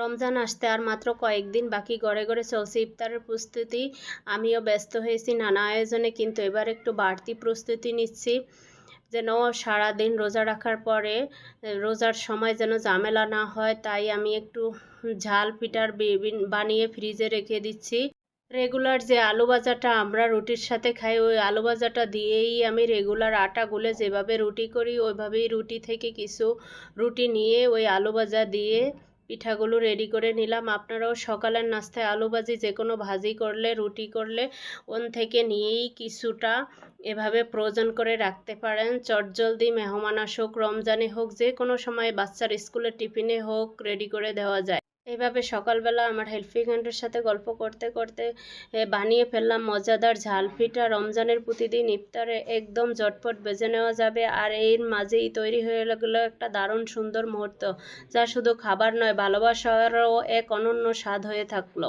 রমজান আসতে আর মাত্র কয়েকদিন বাকি। ঘরে ঘরে চলছে ইফতারের প্রস্তুতি। আমিও ব্যস্ত হয়েছি নানা আয়োজনে, কিন্তু এবার একটু বাড়তি প্রস্তুতি নিচ্ছি। যেন সারাদিন রোজা রাখার পরে, রোজার সময় যেন ঝামেলা না হয়, তাই আমি একটু ঝাল পিঠার বানিয়ে ফ্রিজে রেখে দিচ্ছি। রেগুলার যে আলু ভাজাটা আমরা রুটির সাথে খাই, ওই আলু ভাজাটা দিয়েই আমি রেগুলার আটা গুলে যেভাবে রুটি করি, ওইভাবেই রুটি থেকে কিছু রুটি নিয়ে ওই আলু ভাজা দিয়ে পিঠাগুলো রেডি করে নিলাম। আপনারাও সকালের নাস্তায় আলু ভাজি যে কোনো ভাজি করলে, রুটি করলে, ওন থেকে নিয়েই কিছুটা এভাবে প্রয়োজন করে রাখতে পারেন। চটজলদি মেহমান আসুক, রমজানে হোক যে কোনো সময় বাচ্চার স্কুলের টিফিনে হোক রেডি করে দেওয়া যায়। এইভাবে সকালবেলা আমার হেল্পিং হ্যান্ডের সাথে গল্প করতে করতে বানিয়ে ফেললাম মজাদার ঝাল পিঠা রমজানের প্রতিদিন ইফতারে একদম ঝটপট বেজে নেওয়া যাবে। আর এর মাঝেই তৈরি হয়ে গেল একটা দারুণ সুন্দর মুহূর্ত, যা শুধু খাবার নয়, ভালোবাসারও এক অনন্য স্বাদ হয়ে থাকল।